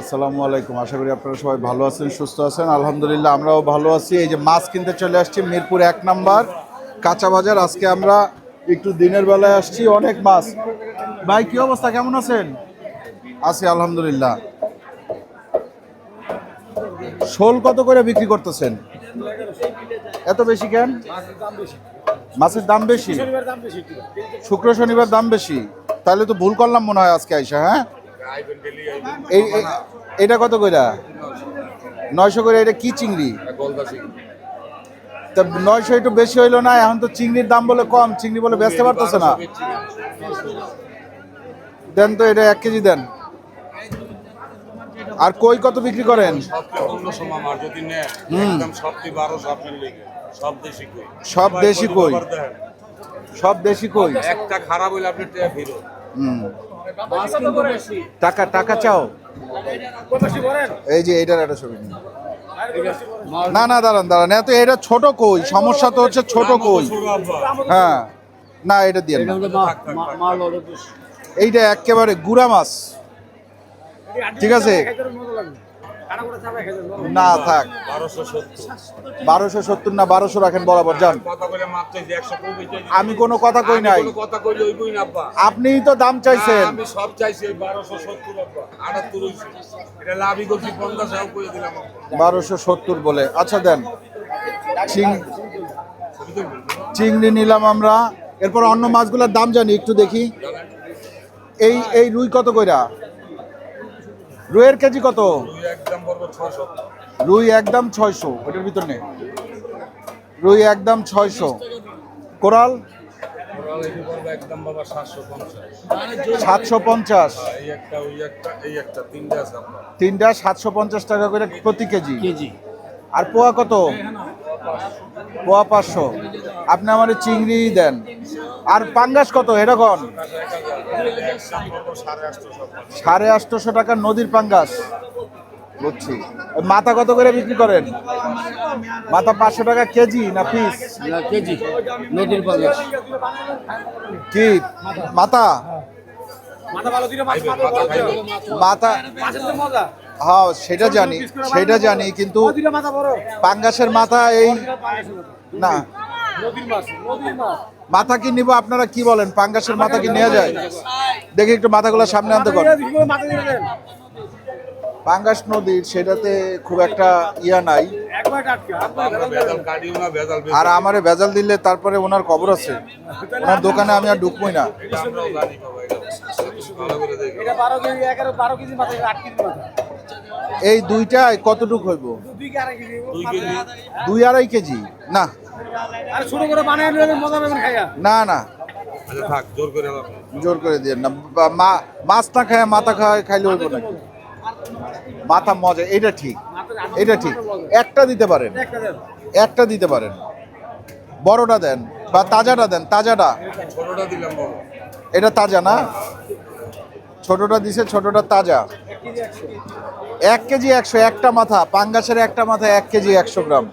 আসসালামু আলাইকুম। আশা করি আপনারা সবাই ভালো আছেন, সুস্থ আছেন। আলহামদুলিল্লাহ, আমরাও ভালো আছি। এই যে মাছ কিনতে চলে আসছি, মিরপুর এক নাম্বার, কাঁচা বাজার। আজকে আমরা একটু দিনের বেলায় আসছি, অনেক মাছ। ভাই, কি অবস্থা? কেমন আছেন? আছি, আলহামদুলিল্লাহ। শোল কত করে বিক্রি করতেছেন? এত বেশি কেন? মাছের দাম বেশি? শুক্র শনিবার দাম বেশি। তাহলে তো ভুল করলাম মনে হয় আজকে আইসা হ্যাঁ? এই এটা কত কইরা নয়শো করে এটা কি চিংড়ি? তা নয়শো একটু বেশি হইল না এখন তো চিংড়ির দাম বলে কম চিংড়ি বলে বেচতে পারতেছে না? দেন তো এটা এক কেজি দেন। আর কই কত বিক্রি করেন? সব দেশি কই। সব দেশি কই। আবার দেখেন, সব দেশি কই? একটা খারাপ হইলে আপনি হুম। টাকা টাকা চাও এই যে এইটার একটা ছবি না না দাঁড়ান দাঁড়ান এত এটা ছোট কই সমস্যা তো হচ্ছে ছোট কই হ্যাঁ না এটা দিয়ে এইটা একেবারে গুড়া মাছ ঠিক আছে না, থাক। বারোশো সত্তর না বারোশো রাখেন বরাবর, যান। আমি কোনো কথা কই নাই। আপনিই তো দাম চাইছেন। বারোশো সত্তর বলে। আচ্ছা দেন? চিংড়ি নিলাম আমরা। এরপর অন্য মাছগুলোর দাম জানি, একটু দেখি। এই এই রুই কত কইরা? রুইয়ের কেজি কত? পড়ব রুই একদম ছয়শো ওটার ভিতর নেই। রুই একদম ছয়শো। কোরাল? ওরা এই পড়ব একদম বাবা সাতশো পঞ্চাশ। সাতশো পঞ্চাশ। এই একটা ওই একটা এই একটা তিনটা আছে আপনার। তিনটা সাতশো পঞ্চাশ টাকা করে প্রতি কেজি। কেজি। আর পোয়া কত? পোয়া পাঁচশো। আপনি আমার চিংড়ি দেন। আর পাঙ্গাস কত? এরকম সাড়ে আটশোশো টাকা নদীর পাঙ্গাস। বুঝছি মাথা কত করে বিক্রি করেন? মাথা পাঁচশো টাকা কেজি না পিস কেজি। কি? মাথা? মাথা। হ্যাঁ সেটা জানি সেটা জানি কিন্তু পাঙ্গাসের মাথা এই না। মাথা কি নিব আপনারা কি বলেন? পাঙ্গাসের মাথা কি নেওয়া যায়? দেখি একটু মাথাগুলো সামনে আনতে করেন পাঙ্গাস নদীর সেটাতে খুব একটা ইয়া নাই। আর আমারে ভেজাল দিলে তারপরে ওনার কবর আছে। ওনার দোকানে আমি আর ঢুকবই না। এই দুইটায় কতটুক হইব? দুই আড়াই কেজি। না। না না। আচ্ছা জোর করে দিয়ে না। মা- মাছ না খায় মাথা খায় খাইলে হইব নাকি? মাথা মজা এটা ঠিক এটা ঠিক। একটা দিতে পারেন একটা দিতে পারেন। বড়টা দেন বা তাজাটা দেন তাজাটা। এটা তাজা না? ছোটটা দিছে ছোটটা তাজা। এক কেজি একশো একটা মাথা পাঙ্গাসের একটা মাথা এক কেজি একশো গ্রাম।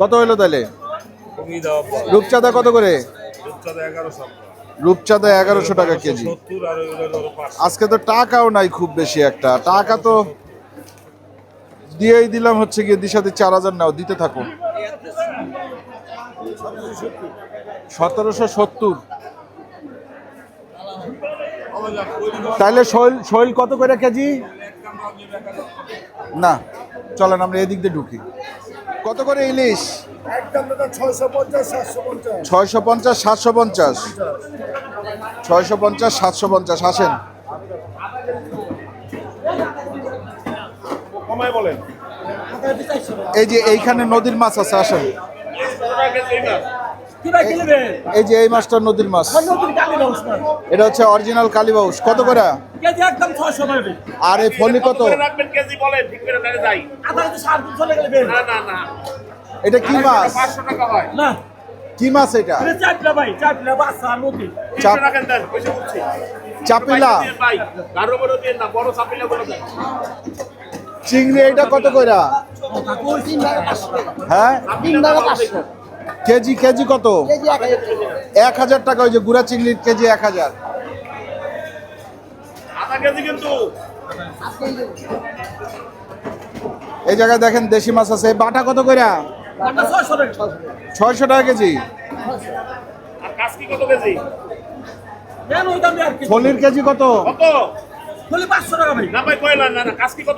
কত হইল তাহলে? রূপচাঁদা কত করে? রূপচাঁদা এগারোশো। রূপচাঁদা এগারোশো টাকা কেজি। আজকে তো টাকাও নাই খুব বেশি একটা। টাকা তো দিয়েই দিলাম হচ্ছে গিয়ে দিশাতে চার হাজার নাও দিতে থাকো। সতেরোশো সত্তর। তাহলে শৈল শৈল কত করে কেজি? না চলেন আমরা এদিক দিয়ে ঢুকি। কত করে ইলিশ? ছয়শো পঞ্চাশ সাতশো পঞ্চাশ। ছয়শো পঞ্চাশ সাতশো পঞ্চাশ। আসেন। এই যে এইখানে নদীর মাছ আছে আসেন। এই যে এই মাছটা নদীর মাছ। এটা হচ্ছে অরিজিনাল কালীবাউস কত করে? আর এই ফলি কত? এটা কি মাছ? হয়। না। কি মাছ এটা? এটা চাপলা চিংড়ি এটা কত কইরা? হ্যাঁ? কেজি কেজি কত? এক হাজার টাকা ওই যে গুড়া চিংড়ির কেজি এক হাজার। আধা কেজি কিন্তু। এই জায়গায় দেখেন দেশি মাছ আছে। বাটা কত বাটা ছয়শো টাকা কেজি। আর কেজি কেন ওই দামে আর কি। ফলির কেজি কত? কত? পাঁচশো টাকা ভাই। না ভাই কয়লা না না কাসকি কত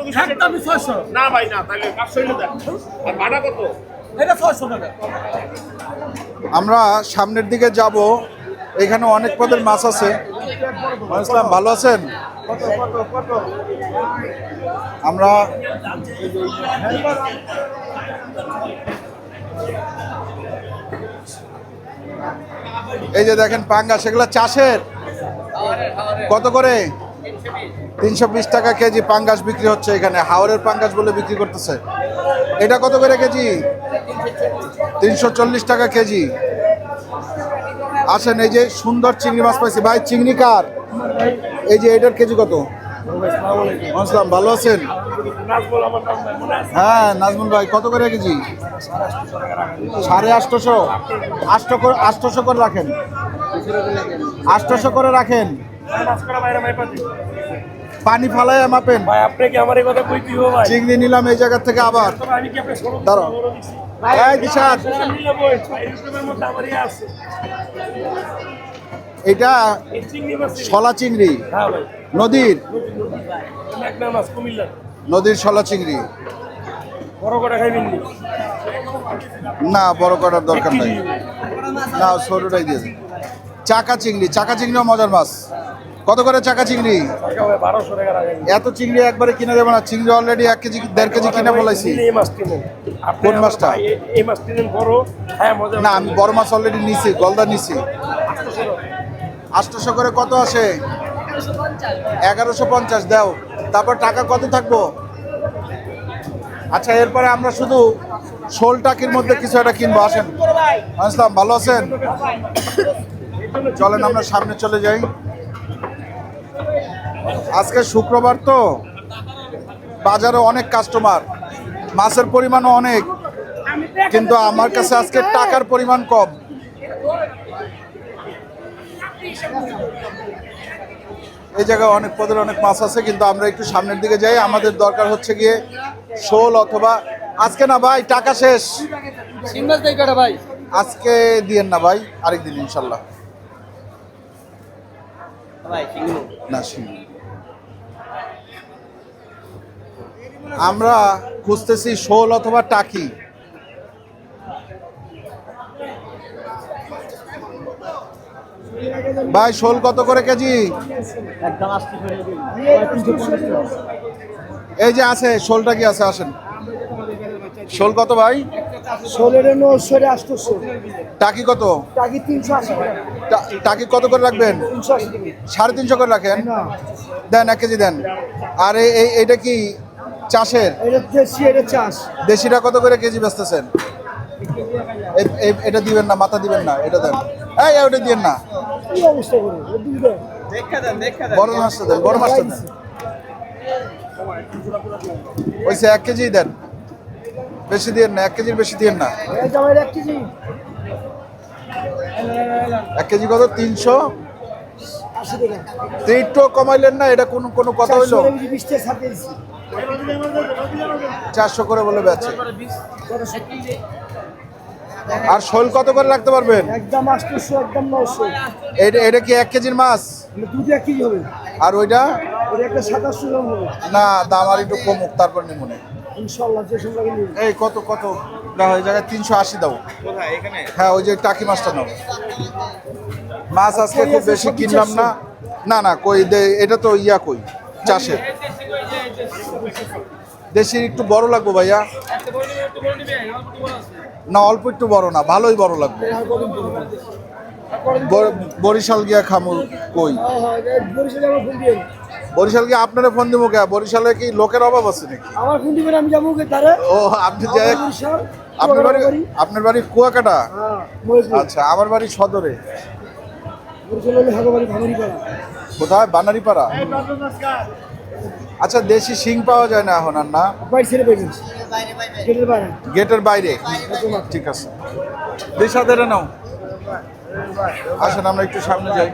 ছয়শো। না ভাই না তাহলে পাঁচশো আর ভাড়া কত? এটা ছয়শো টাকা। আমরা সামনের দিকে যাব। এখানে অনেক পদের মাছ আছে। ইসলাম ভালো আছেন? আমরা এই যে দেখেন পাঙ্গা সেগুলো চাষের? কত করে? তিনশো বিশ টাকা কেজি পাঙ্গাস বিক্রি হচ্ছে এখানে। হাওড়ের পাঙ্গাস বলে বিক্রি করতেছে। এটা কত করে কেজি? তিনশো চল্লিশ টাকা কেজি। আসেন এই যে সুন্দর চিংড়ি মাছ পাইছি। ভাই চিংড়ি কার? এই যে এটার কেজি কত? আসসালাম ভালো আছেন? হ্যাঁ নাজমুল ভাই কত করে কেজি? সাড়ে আটশোশো। আষ্ট আটশোশো করে রাখেন। আটশোশো করে রাখেন। পানি ফালায় মাপেন। ভাই আপনি আমার এই কথা কই দিও ভাই? চিংড়ি নিলাম এই জায়গা থেকে আবার। আমি কি আপনি দাঁড়াও। এটা চিংড়ি শলা চিংড়ি। হ্যাঁ নদীর। নদীর শলা চিংড়ি। নি বড় করার দরকার নাই। না সরুটাই দিয়ে চাকা চিংড়ি চাকা চিংড়িও মজার মাছ। কত করে চাকা চিংড়ি? এত চিংড়ি একবারে কিনে দেবো না। চিংড়ি অলরেডি এক কেজি দেড় কেজি কিনে বলাইছি আপনি কোন মাছটা? হ্যাঁ না আমি বড় মাছ অলরেডি নিছি গলদা নিছি। আটশোশো করে কত আসে? এগারোশো পঞ্চাশ দাও। তারপর টাকা কত থাকব? আচ্ছা এরপরে আমরা শুধু শোল টাকির মধ্যে কিছু একটা কিনবো। আসেন। আসলাম, ভালো আছেন? চলেন, আমরা সামনে চলে যাই। আজকে শুক্রবার তো। বাজারে অনেক কাস্টমার মাছের পরিমাণও অনেক, কিন্তু আমার কাছে আজকে টাকার পরিমাণ কম। এই জায়গায় অনেক পদের অনেক মাছ আছে কিন্তু আমরা একটু সামনের দিকে যাই। আমাদের দরকার হচ্ছে গিয়ে শোল অথবা আজকে না ভাই টাকা শেষ। ভাই? আজকে দিয়েন না ভাই আরেকদিন ইনশাল্লাহ। না আমরা খুঁজতেছি শোল অথবা টাকি। ভাই শোল কত করে কেজি? একদম আস্তে করে দিন এই যে আছে শোলটা কি আছে? আসেন। শোল কত ভাই? টাকি কত? টাকি কত করে রাখবেন? সাড়ে তিনশো করে রাখেন? না। দেন এক কেজি দেন। আর এই- এই এটা কি চাষের? দেশিটা কত করে কেজি বেচতেছেন? এটা দিবেন না মাথা দিবেন না এটা দেন। এই ওটা দিবেন না। কি অবস্থা করে? বড় মাছটা দেন বড় মাছটা দেন। ওইসে এক কেজি দেন। বেশি দিয়েন না এক কেজির বেশি দিয়েন না। এক কেজি। কত? তিনশো? একটু কমাইলেন না এটা কোনো কোনো কথা হইল? চারশো করে বলে বেচে। আর শোল কত করে রাখতে পারবেন? একদম আটশোশো একদম নশো এটা এটা কি এক কেজির মাছ? মানে দুটো এক কেজি হবে। আর ওইটা? ওটা একটা সাতাশশো গ্রাম হবে। না দাম আর একটু কমুক তারপর নিমনে ইনশাল্লাহ যে সব এই কত কত? না ওই জায়গায় তিনশো আশি দাও। হ্যাঁ ওই যে টাকি মাছটা নাও। মাছ আজকে খুব বেশি কিনলাম না। না না কই এটা তো ইয়া কই? চাষের। দেশির একটু বড় লাগবো ভাইয়া। না অল্প একটু বড় না ভালোই বড় লাগবে। বরিশাল গিয়া খামু কই? হ্যাঁ হ্যাঁ বরিশালে গিয়ে আপনারা ফোন দিব কে? বরিশালে কি লোকের অভাব আছে নাকি? আমার ফোন দিবেন আমি যাব ওকে তারে? ও আপনি যে আপনার বাড়ি আপনার বাড়ি কুয়াকাটা? হ্যাঁ আচ্ছা আমার বাড়ি সদরে। কোথায়? বানারিপাড়া? আচ্ছা দেশি শিং পাওয়া যায় না এখন আর না? গেটের বাইরে। ঠিক আছে। দিশাদের নাও। আসেন আমরা একটু সামনে যাই।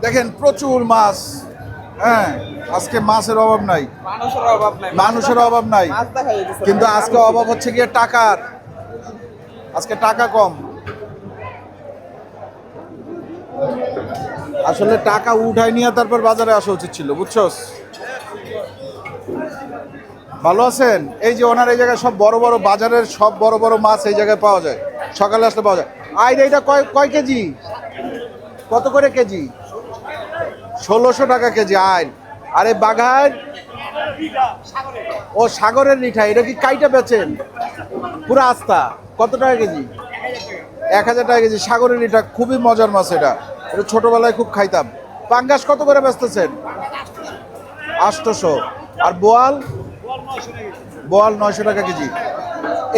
দেখেন প্রচুর মাছ। হ্যাঁ আজকে মাছের অভাব নাই। মানুষের অভাব নাই। কিন্তু আজকে অভাব হচ্ছে গিয়ে টাকার। আজকে টাকা কম। আসলে টাকা উঠাই নিয়ে তারপর বাজারে আসা উচিত ছিল, বুঝছস? ভালো আছেন? এই যে ওনার এই জায়গায় সব বড় বড় বাজারের সব বড় বড় মাছ এই জায়গায় পাওয়া যায়। সকালে আসলে পাওয়া যায়। আই এইটা কয় কয় কেজি? কত করে কেজি? ষোলোশো টাকা কেজি, আয়। আরে বাঘার? ও সাগরের রিঠা এটা কি কাইটা বেচেন? পুরো আস্তা। কত টাকা কেজি? এক হাজার টাকা কেজি। সাগরের রিঠা খুবই মজার মাছ এটা। এটা ছোটবেলায় খুব খাইতাম। পাঙ্গাস কত করে বেচতেছেন? আটশোশো আর বোয়াল? বোয়াল নয়শো টাকা কেজি।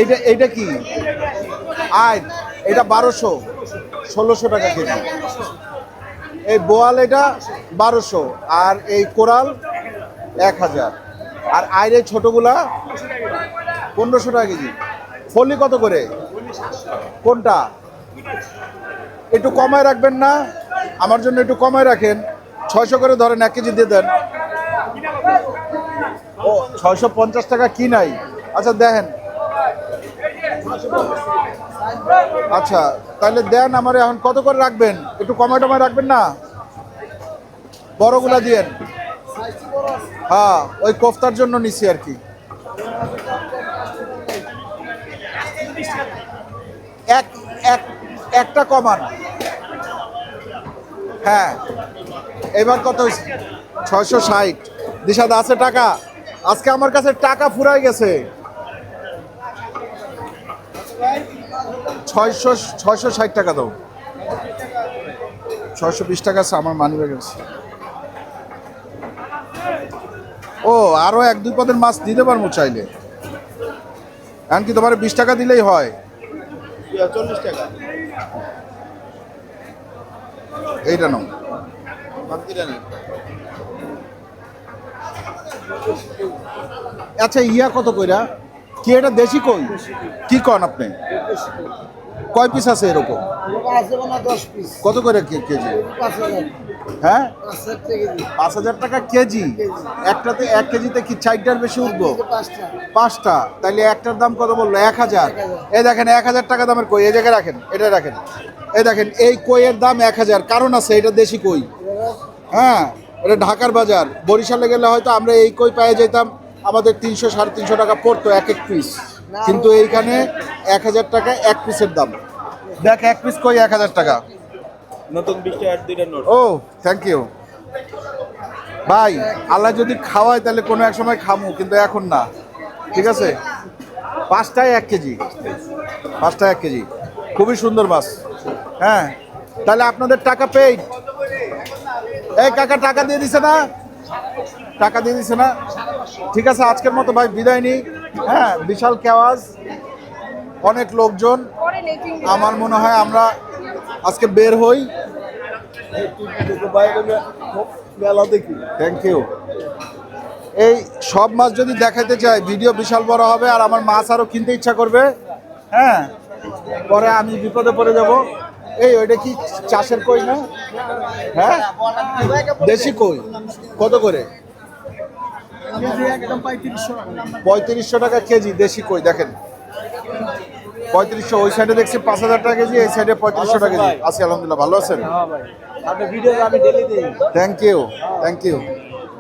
এইটা এইটা কি? আয়, এটা বারোশো। ষোলোশো টাকা কেজি। এই বোয়াল এটা বারোশো। আর এই কোরাল এক হাজার। আর আয়ের এই ছোটগুলা পনেরোশো টাকা কেজি। ফলি কত করে? কোনটা? একটু কমায় রাখবেন না? আমার জন্য একটু কমায় রাখেন। ছয়শো করে ধরেন, এক কেজি দিয়ে দেন। ও, ছয়শো পঞ্চাশ টাকা কি নাই? আচ্ছা দেখেন আচ্ছা তাহলে দেন আমার এখন। কত করে রাখবেন? একটু কমায় টমায় রাখবেন না? বড়গুলা দিয়েন হ্যাঁ ওই কোফতার জন্য নিছি আর কি। এক এক, একটা কমান। হ্যাঁ। এবার কত ছয়শো ষাট। দিশাদ, আছে টাকা? আজকে আমার কাছে টাকা ফুরাই গেছে। ছয়শো ছয়শো ষাট টাকা দাও। ছয়শো বিশ টাকা আছে, আমার মানি ব্যাগ আছে ও, আরও এক, দুই পদের মাছ দিতে পারব চাইলে। এমনকি তোমার বিশ টাকা দিলেই হয়। চল্লিশ টাকা। এইটা নাও। আচ্ছা ইয়া কত কইরা? কি এটা দেশি কই? কি কন আপনি? কয় পিস আছে এরকম? কত করে কেজি? হ্যাঁ? পাঁচ হাজার টাকা কেজি। একটাতে এক কেজিতে কি চারটার বেশি উঠবো? পাঁচটা। পাঁচটা তাইলে একটার দাম কত বলল? এক হাজার। এই দেখেন, এক হাজার টাকা দামের কই? এই জায়গায় রাখেন এটা রাখেন। এই দেখেন এই কইয়ের দাম এক হাজার। কারণ আছে এটা দেশি কই। হ্যাঁ এটা ঢাকার বাজার। বরিশালে গেলে হয়তো আমরা এই কই পেয়ে যেতাম আমাদের তিনশো সাড়ে তিনশো টাকা পড়তো এক এক পিস কিন্তু এইখানে এক হাজার টাকা এক পিসের দাম। দেখ এক পিস কই এক হাজার টাকা। নতুন ও থ্যাংক ইউ ভাই আল্লাহ যদি খাওয়ায় তাহলে কোনো এক সময় খামু কিন্তু এখন না। ঠিক আছে? পাঁচটায় এক কেজি। পাঁচটায় এক কেজি। খুবই সুন্দর মাছ। হ্যাঁ তাহলে আপনাদের টাকা পেইড এই কাকা, টাকা দিয়ে দিছে না? টাকা দিয়ে দিছে না? ঠিক আছে, আজকের মতো ভাই বিদায় নিই। হ্যাঁ বিশাল কেওয়াজ অনেক লোকজন। আমার মনে হয় আমরা আজকে বের হই। মেলা দেখি থ্যাংক ইউ এই সব মাছ যদি দেখাইতে চাই, ভিডিও বিশাল বড় হবে আর আমার মাছ আরও কিনতে ইচ্ছা করবে। হ্যাঁ পরে আমি বিপদে পড়ে যাব। এই, ওইটা কি চাষের কই না? হ্যাঁ? দেশি কই? কত করে? পঁয়ত্রিশশো টাকা কেজি দেশি কই, দেখেন। পঁয়ত্রিশশো, ওই সাইডে দেখছি পাঁচ হাজার টাকা কেজি, এই সাইডে পঁয়ত্রিশশো টাকা কেজি। আছি, আলহামদুলিল্লাহ, ভালো আছেন? থ্যাংক ইউ থ্যাংক ইউ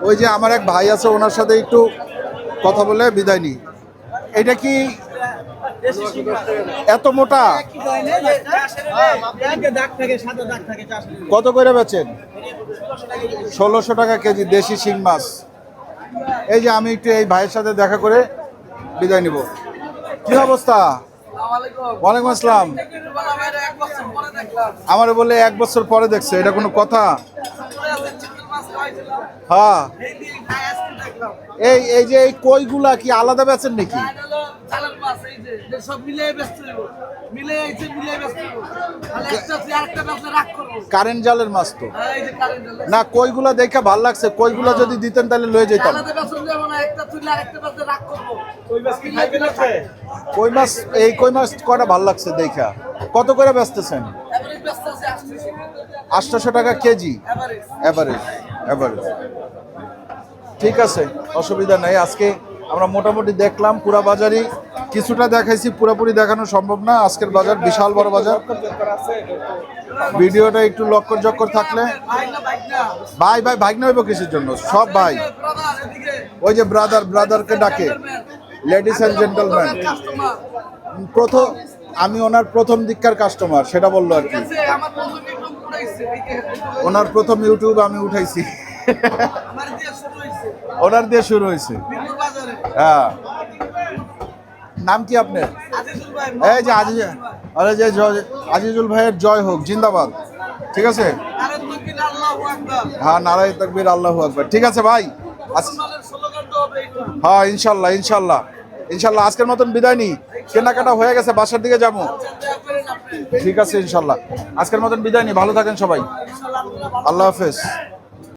ওই যে আমার এক ভাই আছে, ওনার সাথে একটু কথা বলে বিদায় নিই। এটা কি এত মোটা? কত করে বেচেন? ষোলোশো টাকা কেজি দেশি শিং মাছ। এই যে আমি একটু এই ভাইয়ের সাথে দেখা করে বিদায় নিব। কি অবস্থা? ওয়ালাইকুম আসসালাম। আমার বলে এক বছর পরে দেখছে, এটা কোনো কথা? হ্যাঁ। এই এই যে এই কইগুলা কি আলাদা বেচেন নাকি? করব। কারেন্ট জালের মাছ তো। হ্যাঁ, এই যে কারেন্ট না কইগুলা দেখে ভালো লাগছে। কইগুলা যদি দিতেন তাহলে লয়ে যেতাম। কই মাছ এই কই মাছ কয়টা ভালো লাগছে দেখা। কত করে বেচতেছেন? আটশোশো টাকা কেজি। এবারে অ্যাভারেজ অ্যাভারেজ ঠিক আছে, অসুবিধা নাই। আজকে আমরা মোটামুটি দেখলাম পুরা বাজারই। কিছুটা দেখাইছি, পুরোপুরি দেখানো সম্ভব না। আজকের বাজার বিশাল বড় বাজার। ভিডিওটা একটু লক্কর জক্কর থাকলে। ভাই ভাই ভাই নইব কিসের জন্য? সব ভাই। ওই যে ব্রাদার ব্রাদারকে ডাকে। লেডিস অ্যান্ড জেন্টলম্যান প্রথম আমি ওনার প্রথম দিককার কাস্টমার সেটা বলল আর কি। ওনার প্রথম ইউটিউব আমি উঠাইছি। ওনার দিয়ে শুরু হয়েছে। হ্যাঁ। নাম কি আপনার? এই যে আজিজ আরে যে আজিজুল ভাইয়ের জয় হোক, জিন্দাবাদ। ঠিক আছে? হ্যাঁ নারায় তকবির, আল্লাহ আকবার। ঠিক আছে ভাই। হ্যাঁ ইনশাল্লাহ ইনশাল্লাহ। ইনশাল্লাহ, আজকের মতন বিদায় নি কেনাকাটা হয়ে গেছে, বাসার দিকে যাব। ঠিক আছে ইনশাল্লাহ। আজকের মতন বিদায় নি ভালো থাকেন সবাই। আল্লাহ হাফেজ।